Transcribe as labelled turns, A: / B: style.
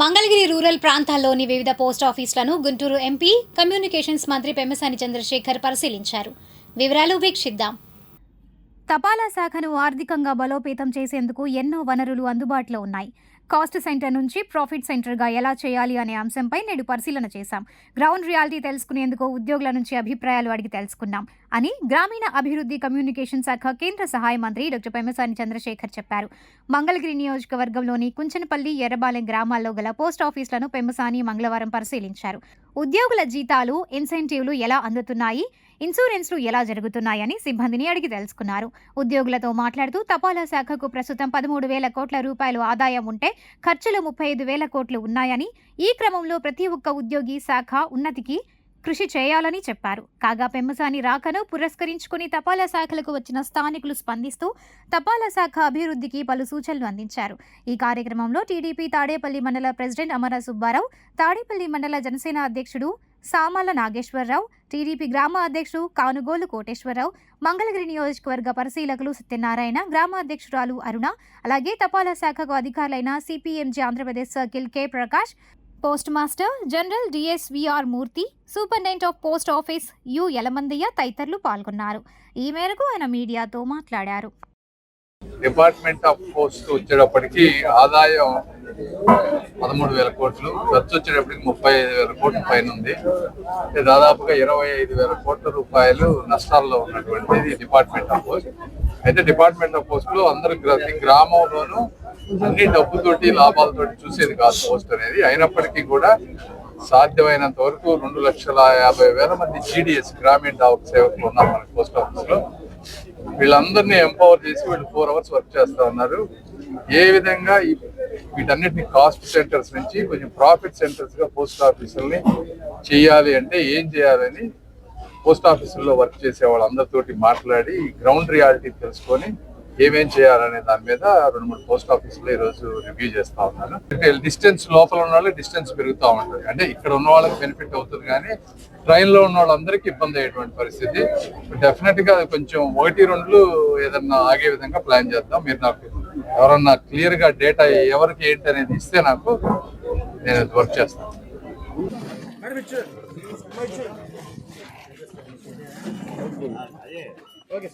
A: Mangalagiri rural ప్రాంతాల్లోని వివిధ post ఆఫీసులను గుంటూరు ఎంపీ కమ్యూనికేషన్స్ మంత్రి పెమ్మసాని చంద్రశేఖర్ పరిశీలించారు. వివరాలు వీక్షిద్దాం. తపాలా శాఖను ఆర్థికంగా బలోపేతం చేసేందుకు ఎన్నో వనరులు అందుబాటులో ఉన్నాయి. కాస్ట్ సెంటర్ నుంచి ప్రాఫిట్ సెంటర్గా ఎలా చేయాలి అనే అంశంపై నేడు పరిశీలన చేశాం. గ్రౌండ్ రియాలిటీ తెలుసుకునేందుకు ఉద్యోగుల నుంచి అభిప్రాయాలు అడిగి తెలుసుకున్నాం అని గ్రామీణ అభివృద్ధి కమ్యూనికేషన్ శాఖ కేంద్ర సహాయ మంత్రి డాక్టర్ పెమ్మసాని చంద్రశేఖర్ చెప్పారు. మంగళగిరి నియోజకవర్గంలోని కుంచనపల్లి ఎర్రబాలెం గ్రామాల్లో గల పోస్ట్ ఆఫీసులను పెమ్మసాని మంగళవారం పరిశీలించారు. ఉద్యోగుల జీతాలు ఇన్సెంటివ్లు ఎలా అందుతున్నాయి? ఇన్సూరెన్స్లు ఎలా జరుగుతున్నాయని సిబ్బందిని అడిగి తెలుసుకున్నారు. ఉద్యోగులతో మాట్లాడుతూ తపాలా శాఖకు ప్రస్తుతం పదమూడు వేల కోట్ల రూపాయలు ఆదాయం ఉంటే ఖర్చులు ముప్పై ఐదు వేల కోట్లు ఉన్నాయని ఈ క్రమంలో ప్రతి ఒక్క ఉద్యోగి శాఖ ఉన్నతికి కృషి చేయాలని చెప్పారు. కాగా పెమ్మసాని రాకను పురస్కరించుకుని తపాలా శాఖలకు వచ్చిన స్థానికులు స్పందిస్తూ తపాలా శాఖ అభివృద్ధికి పలు సూచనలు అందించారు. ఈ కార్యక్రమంలో టీడీపీ తాడేపల్లి మండల ప్రెసిడెంట్ అమర సుబ్బారావు తాడేపల్లి మండల జనసేన అధ్యక్షుడు సామల నాగేశ్వరరావు టీడీపీ గ్రామ అధ్యక్షుడు కానుగోలు కోటేశ్వరరావు మంగళగిరి నియోజకవర్గ పరిశీలకులు సత్యనారాయణ గ్రామ అధ్యక్షురాలు అరుణ అలాగే తపాలా శాఖకు అధికారులైన CPMG Andhra Pradesh circle K Prakash post master general DSVR Murthy superintendent of post office U Yalamandaiah తదితరులు పాల్గొన్నారు. ఈ మేరకు ఆయన మీడియాతో మాట్లాడారు.
B: డిపార్ట్మెంట్ ఆఫ్ పోస్ట్ వచ్చేటప్పటికి ఆదాయం పదమూడు వేల కోట్లు ఖర్చు వచ్చేటప్పటికి ముప్పై ఐదు వేల కోట్ల పైన ఉంది దాదాపుగా ఇరవై ఐదు వేల కోట్ల రూపాయలు నష్టాల్లో ఉన్నటువంటిది డిపార్ట్మెంట్ ఆఫ్ పోస్ట్. అయితే డిపార్ట్మెంట్ ఆఫ్ పోస్ట్లో అందరు ప్రతి గ్రామంలోనూ అన్ని డబ్బుతోటి లాభాలతోటి చూసేది కాదు పోస్ట్ అనేది. అయినప్పటికీ కూడా సాధ్యమైనంత వరకు రెండు లక్షల యాభై వేల మంది జీడిఎస్ గ్రామీణ డాక్ సేవకులు ఉన్నారు మన పోస్ట్ ఆఫీస్లో వీళ్ళందరినీ ఎంపవర్ చేసి వీళ్ళు ఫోర్ అవర్స్ వర్క్ చేస్తా ఉన్నారు. ఏ విధంగా వీటన్నిటిని కాస్ట్ సెంటర్స్ నుంచి కొంచెం ప్రాఫిట్ సెంటర్స్గా పోస్ట్ ఆఫీసుల్ని చేయాలి అంటే ఏం చేయాలని పోస్ట్ ఆఫీసుల్లో వర్క్ చేసే వాళ్ళందరితోటి మాట్లాడి గ్రౌండ్ రియాలిటీ తెలుసుకొని ఏమేం చేయాలనే దాని మీద రెండు మూడు పోస్ట్ ఆఫీసులో ఈ రోజు రివ్యూ చేస్తా ఉన్నాను డిస్టెన్స్ లోపల ఉన్న వాళ్ళకి డిస్టెన్స్ పెరుగుతూ ఉంటుంది. అంటే ఇక్కడ ఉన్న వాళ్ళకి బెనిఫిట్ అవుతుంది కానీ ట్రైన్లో ఉన్న వాళ్ళందరికీ ఇబ్బంది అయ్యేటువంటి పరిస్థితి. డెఫినెట్గా కొంచెం ఒకటి రెండు ఏదన్నా ఆగే విధంగా ప్లాన్ చేద్దాం. మీరు నాకు ఎవరన్నా క్లియర్గా డేటా ఎవరికి ఏంటి అనేది ఇస్తే నాకు నేను వర్క్ చేస్తాను.
C: ఓకే